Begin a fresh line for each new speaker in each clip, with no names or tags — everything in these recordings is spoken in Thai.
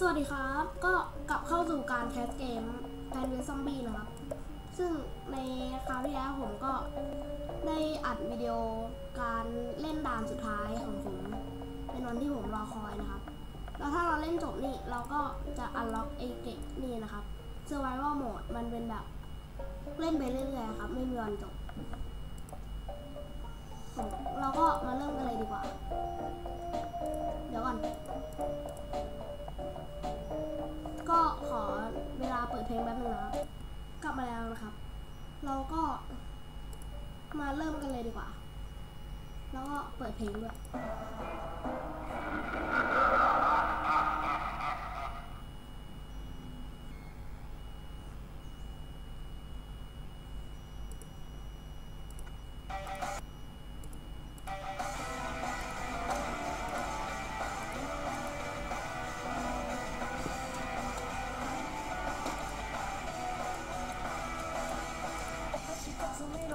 สวัสดีครับ ก็กลับเข้าสู่การแคสเกมแพนเวซอมบี้นะครับ ซึ่งในคราวที่แล้วผมก็ได้อัดวิดีโอการเล่นด่านสุดท้ายของผมเป็นวันที่ผมรอคอยนะครับ แล้วถ้าเราเล่นจบนี่เราก็จะอันล็อกเอเกตนี่นะครับ Survival Mode มันเป็นแบบเล่นไปเรื่อยๆครับ ไม่มีวันจบ เราก็มาเริ่มกันเลยดีกว่า เดี๋ยวก่อน กลับมาแล้วนะครับ เราก็มาเริ่มกันเลยดีกว่า แล้วก็เปิดเพลงด้วย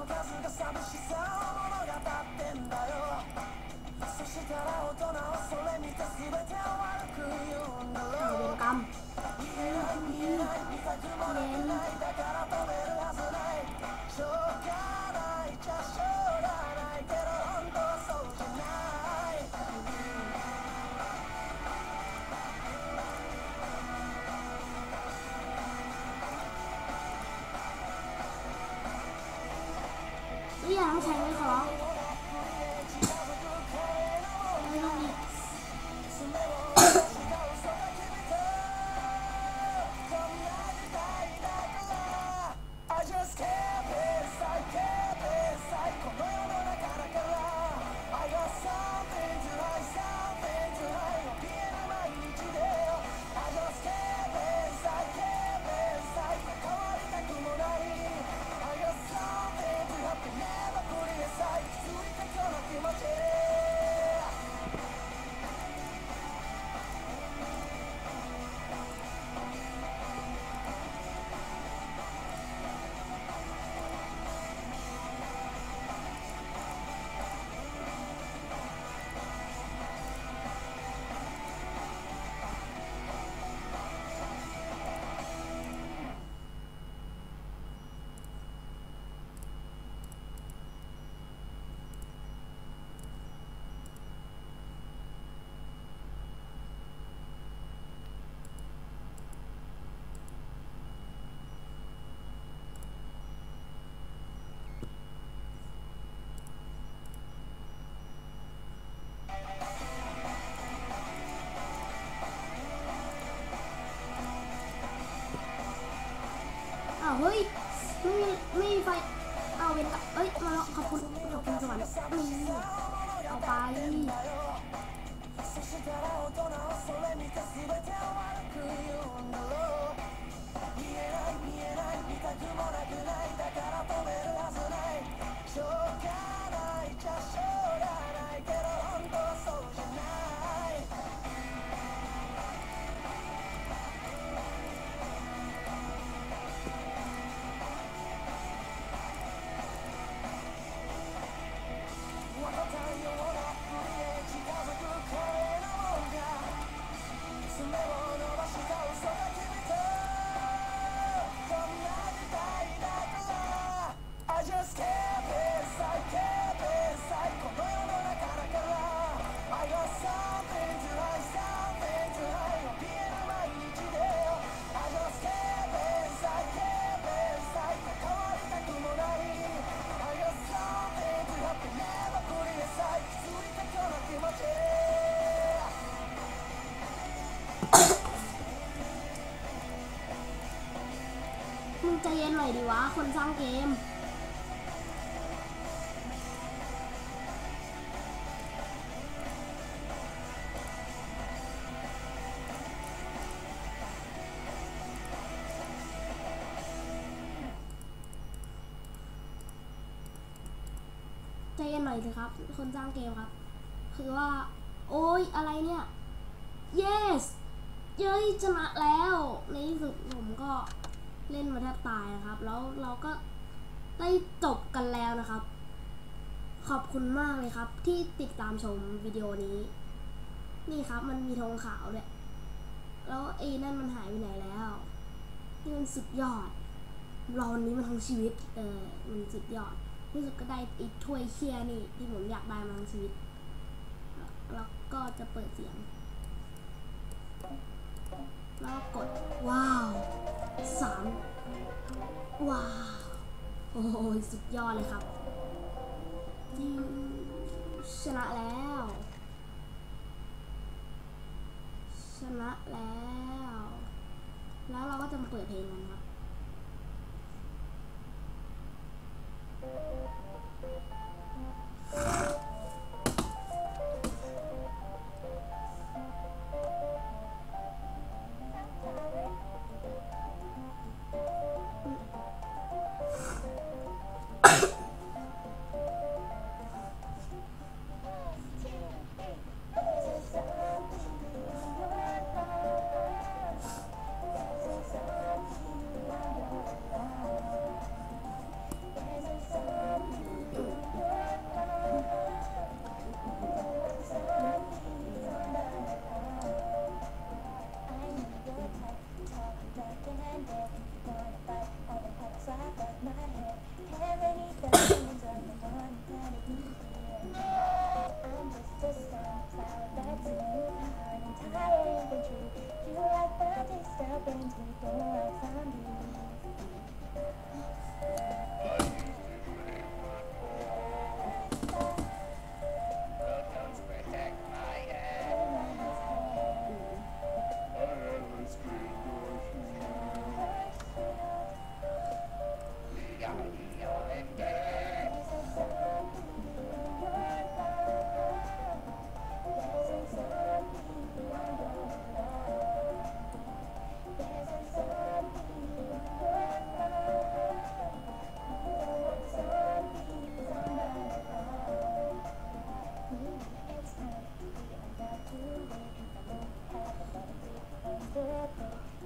数が寂しさを物語ってんだよそしたら大人はそれ見て全てを悪く言うんだろう見えない見えない見たくもなくない
เรียาวเฮ้ย ไม่มีไม่มีไฟ เอาเวรกรรมเอ้ย มาแล้วขอบคุณ ขอบคุณสวรรค์นี่เอาไป
そしたら大人はそれ見て全てを悪く言うんだろう見えない見えない見たくもなくないだから止めるはずないしょうがない
มึงใจเย็นหน่อยดิวะ คนสร้างเกม ใจเย็นหน่อยสิครับ คนสร้างเกมครับ คือว่า โอ้ยอะไรเนี่ย yes เย้ยชนะแล้ว ในที่สุดผมก็ เล่นมาแทบตายนะครับ แล้วเราก็ได้จบกันแล้วนะครับ ขอบคุณมากเลยครับ ที่ติดตามชมวิดีโอนี้ นี่ครับมันมีธงขาวด้วย
แล้วไอ้นั่นมันหายไปไหนแล้วนี่มันสุดยอดรอวันนี้มาทั้งชีวิต เออมันสุดยอดที่สุดก็ได้ไอ้ถ้วยเคียนี่ที่ผมอยากได้มาทั้งชีวิต แล้วก็จะเปิดเสียง แล้วกดว้าว สามว้าว โอ้โหสุดยอดเลยครับชนะแล้ว ชนะแล้ว แล้วเราก็จะมาเปิดเพลงกัน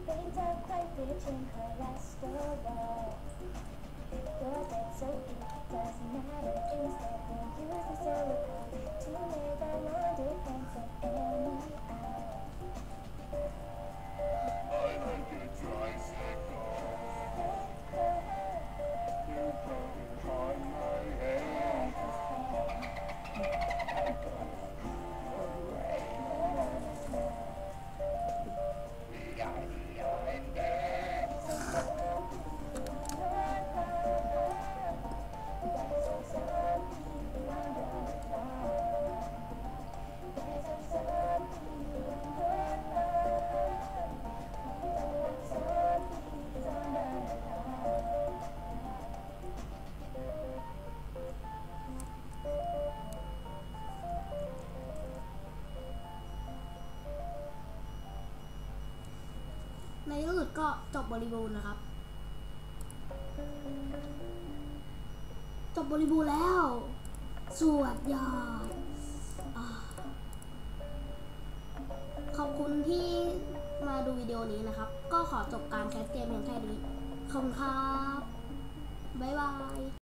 Paint up quite rich in cholesterol. Your bed's so deep, doesn't matter. Instead, use the silicone to make. I
like it dry.
จบบริบูรณ์นะครับ จบบริบูรณ์แล้ว สวดยอดอขอบคุณที่มาดูวิดีโอนี้นะครับ ก็ขอจบการแคสเกมเพียงแค่นี้ขอบคุณครับ บ๊ายบาย